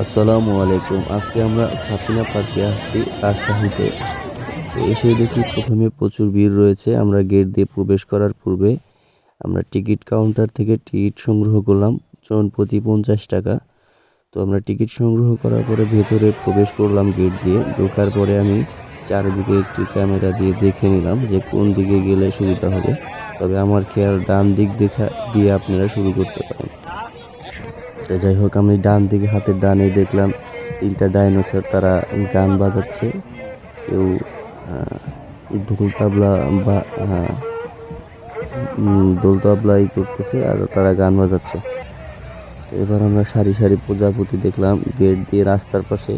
আসসালামু আলাইকুম। আজকে আমরা সাফিনা পার্কে আসছি রাজশাহীতে। তো এসে দেখি প্রথমে প্রচুর ভিড় রয়েছে। আমরা গেট দিয়ে প্রবেশ করার পূর্বে আমরা টিকিট কাউন্টার থেকে টিকিট সংগ্রহ করলাম জন প্রতি পঞ্চাশ টাকা। তো আমরা টিকিট সংগ্রহ করার পরে ভেতরে প্রবেশ করলাম গেট দিয়ে। ঢোকার পরে আমি চারিদিকে একটি ক্যামেরা দিয়ে দেখে নিলাম যে কোন দিকে গেলে সুবিধা হবে। তবে আমার খেয়াল ডান দিক দেখা দিয়ে আপনারা শুরু করতে পারেন। তো যাই হোক, আমি ডান দিকে হাতের ডানে দেখলাম তিনটা ডাইনোসর তারা গান বাজাচ্ছে। কেউ ঢোল তাবলা বা ঢোল তাবলাই করতেছে আর তারা গান বাজাচ্ছে। তো এবার আমরা সারি সারি প্রজাপতি দেখলাম গেট দিয়ে রাস্তার পাশে।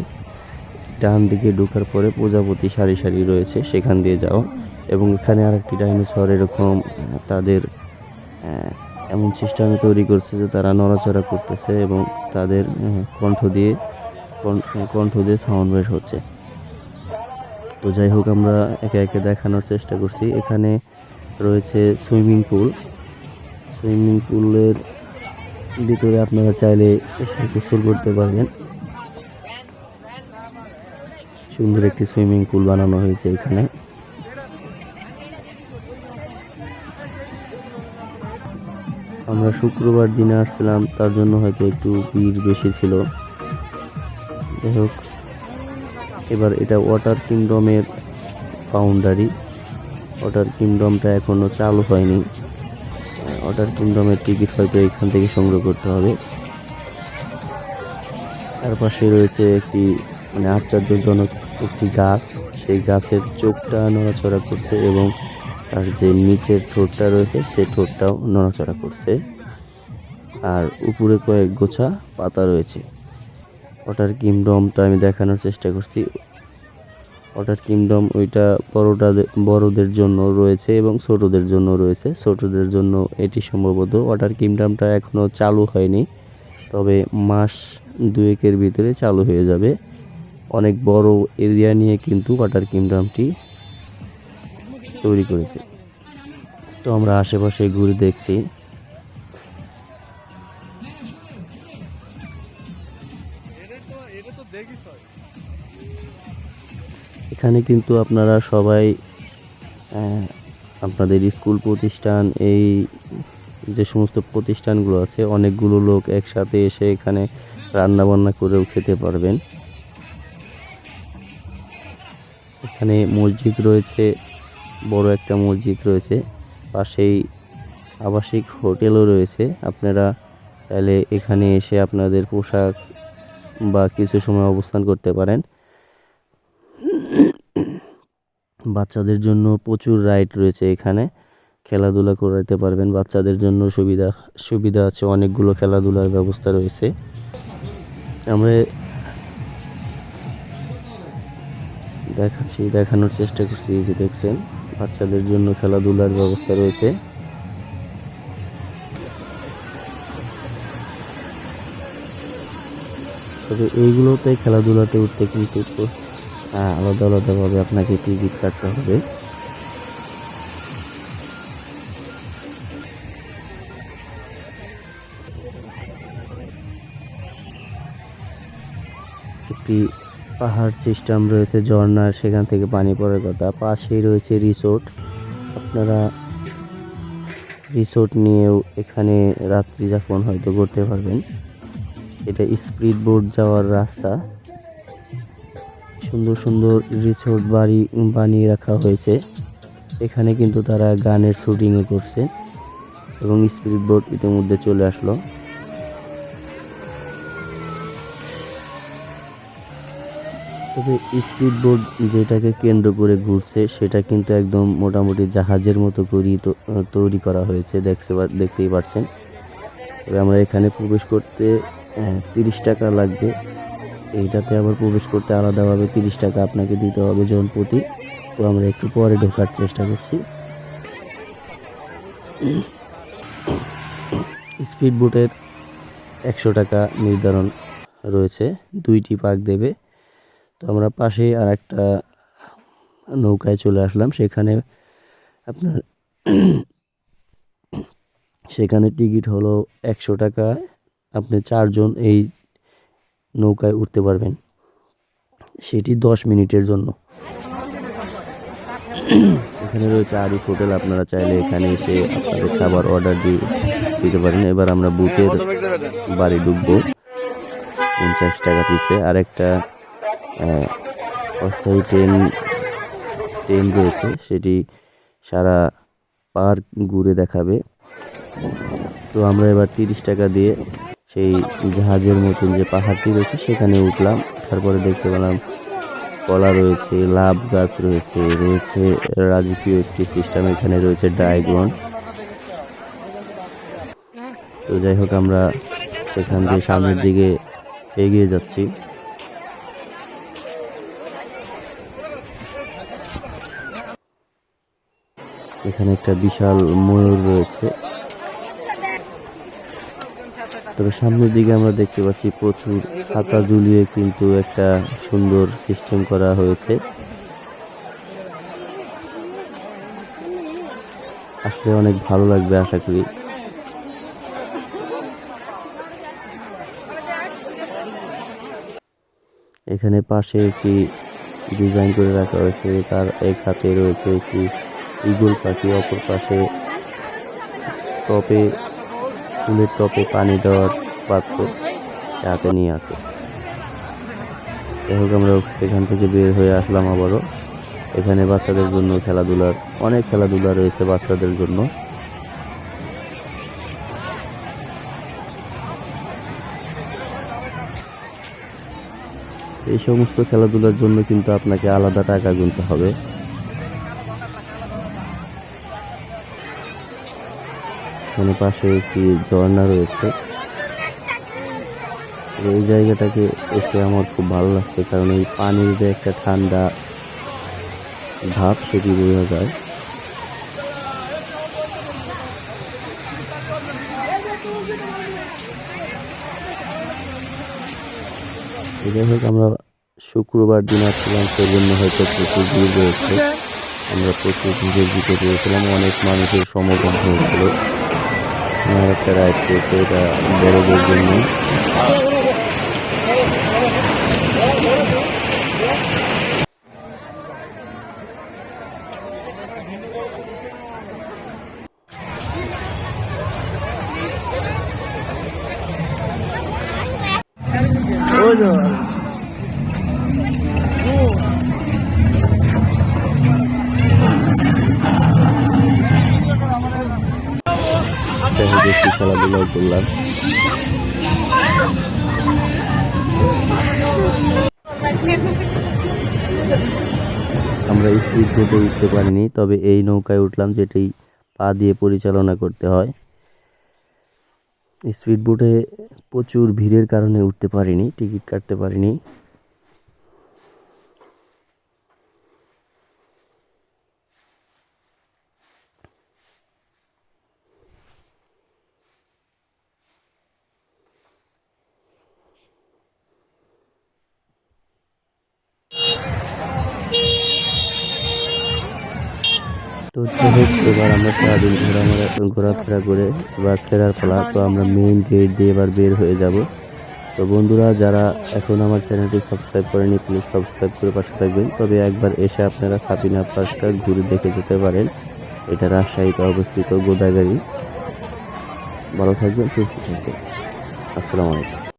ডান দিকে ঢোকার পরে প্রজাপতি সারি সারি রয়েছে সেখান দিয়ে যাও এবং এখানে আরেকটি ডাইনোসর এরকম তাদের এমন সিস্টেমে তৈরি করছে যে তারা নড়াচড়া করতেছে এবং তাদের কণ্ঠ দিয়ে কণ্ঠ- দিয়ে সাউন্ড বের হচ্ছে। তো যাই হোক, আমরা একে একে দেখানোর চেষ্টা করছি। এখানে রয়েছে সুইমিং পুল। সুইমিং পুলের ভিতরে আপনারা চাইলে গোসল করতে পারবেন। সুন্দর একটি সুইমিং পুল বানানো হয়েছে এখানে। আমরা শুক্রবার দিনে আসছিলাম, তার জন্য হয়তো একটু ভিড় বেশি ছিল। যাই হোক, এবার এটা ওয়াটার কিংডমের বাউন্ডারি ওয়াটার কিংডমটা এখনও চালু হয়নি। ওয়াটার কিংডমের টিকিট হয়তো এখান থেকে সংগ্রহ করতে হবে। তার পাশে রয়েছে একটি মানে আশ্চর্যজনক একটি গাছ। সেই গাছের চোখটা নড়াচড়া করছে এবং তার যে নিচের ঠোঁটটা রয়েছে সেই ঠোঁটটাও নড়াচড়া করছে। আর উপরে কয়েক গোছা পাতা রয়েছে। ওটার কিংডমটা আমি দেখানোর চেষ্টা করছি। ওটার কিংডম ওইটা বড়টা বড়দের জন্য রয়েছে এবং ছোটদের জন্য রয়েছে। ছোটদের জন্য এটি সম্ভবত ওয়াটার কিংডমটা এখনও চালু হয়নি, তবে মাস দুয়েকের ভিতরে চালু হয়ে যাবে। অনেক বড় এরিয়া নিয়ে কিন্তু ওয়াটার কিংডমটি তৈরি করেছে। তো আমরা আশেপাশে ঘুরে দেখছি। এখানে কিন্তু আপনারা সবাই আপনাদের স্কুল প্রতিষ্ঠান, এই যে সমস্ত প্রতিষ্ঠানগুলো আছে, অনেকগুলো লোক একসাথে এসে এখানে রান্না বান্না করেও খেতে পারবেন। এখানে মসজিদ রয়েছে। বড় একটা মসজিদ রয়েছে। পাশেই আবাসিক হোটেলও রয়েছে। আপনারা চাইলে এখানে এসে আপনাদের পোশাক বা কিছু সময় অবস্থান করতে পারেন। বাচ্চাদের জন্য প্রচুর রাইড রয়েছে এখানে। খেলাধুলা করাতে পারবেন। বাচ্চাদের জন্য সুবিধা সুবিধা আছে। অনেকগুলো খেলাধুলার ব্যবস্থা রয়েছে। আমরা দেখাচ্ছি, দেখানোর চেষ্টা করছি যে দেখছেন। বাচ্চাদের জন্য খেলাধুলার ব্যবস্থা রয়েছে। তবে এইগুলোতে খেলাধুলাতে উঠতে কিন্তু একটু, আলাদা আলাদাভাবে আপনাকে টিকিট কাটতে হবে। একটি পাহাড় সিস্টেম রয়েছে ঝর্ণার সেখান থেকে পানি পড়ার কথা। পাশেই রয়েছে রিসোর্ট। আপনারা রিসোর্ট নিয়েও এখানে রাত্রি যাপন হয়তো করতে পারবেন। এটা স্পিড বোট যাওয়ার রাস্তা। সুন্দর সুন্দর রিসোর্ট বাড়ি বানিয়ে রাখা হয়েছে। এখানে কিন্তু তারা গানের শুটিংও করছে এবং স্পিড বোট ইতিমধ্যে চলে আসলো। তবে স্পিড বোট যেটাকে কেন্দ্র করে ঘুরছে, সেটা কিন্তু একদম মোটামুটি জাহাজের মতো করি তৈরি করা হয়েছে দেখতে দেখতেই পাচ্ছেন তবে আমরা এখানে প্রবেশ করতে তিরিশ টাকা লাগবে। এইটাতে আবার প্রবেশ করতে আলাদাভাবে তিরিশ টাকা আপনাকে দিতে হবে জন প্রতি তো আমরা একটু পরে ঢোকার চেষ্টা করছি। স্পিড বোটের একশো টাকা নির্ধারণ রয়েছে, দুইটি পাক দেবে। তো আমরা পাশেই আর একটা নৌকায় চলে আসলাম। সেখানে আপনার সেখানে টিকিট হলো একশো টাকা। আপনি চারজন এই নৌকায় উঠতে পারবেন। সেটি দশ মিনিটের জন্য। এখানে রয়েছে আরিফ হোটেল। আপনারা চাইলে এখানে এসে আপনাদের খাবার অর্ডার দিয়ে দিতে পারেন। এবার আমরা বুথের বাড়ি ঢুকবো। পঞ্চাশ টাকা পিসে আর একটা অস্থায়ী ট্রেন ট্রেন রয়েছে। সেটি সারা পার্ক ঘুরে দেখাবে। তো আমরা এবার তিরিশ টাকা দিয়ে সেই জাহাজের মতন যে পাহাড়টি রয়েছে, সেখানে উঠলাম। তারপরে দেখতে পেলাম, কলা রয়েছে, লাভ গাছ রয়েছে রয়েছে রাজকীয় একটি সিস্টেম। এখানে রয়েছে ডায়গ্রন তো যাই হোক, আমরা সেখান দিয়ে সামনের দিকে এগিয়ে যাচ্ছি। এখানে একটা বিশাল ময়ূর রয়েছে। তবে সামনের দিকে আমরা দেখতে পাচ্ছি প্রচুর ছাতা ঝুলিয়ে কিন্তু একটা সুন্দর সিস্টেম করা হয়েছে। আসলে অনেক ভালো লাগবে আশা করি। এখানে পাশে একটি ডিজাইন করে রাখা হয়েছে। তার এক হাতে রয়েছে একটি ইগল পাখি অপর পাশে টপে, ফুলের টপে পানি দেওয়ার পাত্র হাতে নিয়ে আসে। হোক, আমরা সেখান থেকে বের হয়ে আসলাম আবারও। এখানে বাচ্চাদের জন্য খেলাধুলার, অনেক খেলাধুলা রয়েছে বাচ্চাদের জন্য। এই সমস্ত খেলাধুলার জন্য কিন্তু আপনাকে আলাদা টাকা গুনতে হবে। এখানে পাশে একটি ঝর্ণা রয়েছে। এই জায়গাটাকে এসে আমার খুব ভালো লাগছে, কারণ এই পানির যে একটা ঠান্ডা ভাব সেটি বোঝা যায়। যাই হোক, আমরা শুক্রবার দিন আসছিলাম সেই জন্য হয়তো প্রচুর ভিড় রয়েছে। আমরা প্রচুর ভিড়ের দিকে পেয়েছিলাম অনেক মানুষের সমাগম হয়েছিল। আমার একটা রাইড রয়েছে এটা বড়দের জন্য খেলাধুলাও করলাম। আমরা স্পিড বোটে উঠতে পারিনি, তবে এই নৌকায় উঠলাম যেটি পা দিয়ে পরিচালনা করতে হয়। স্পিড বোটে প্রচুর ভিড়ের কারণে উঠতে পারিনি, টিকিট কাটতে পারিনি। তো এবার আমরা সারাদিন ঘোরামারা ঘোরাফেরা করে এবার ফেরার পালা, তো আমরা মেইন গেট দিয়ে এবার বের হয়ে যাব। তো বন্ধুরা, যারা এখন আমার চ্যানেলটি সাবস্ক্রাইব করেনি প্লিজ সাবস্ক্রাইব করে পাশে থাকবেন। তবে একবার এসে আপনারা সাপিনা পার্কটা ঘুরে দেখে যেতে পারেন। এটা রাজশাহীতে অবস্থিত গোদাগাড়ি ভালো থাকবেন, সুস্থ থাকবেন। আসসালামু আলাইকুম।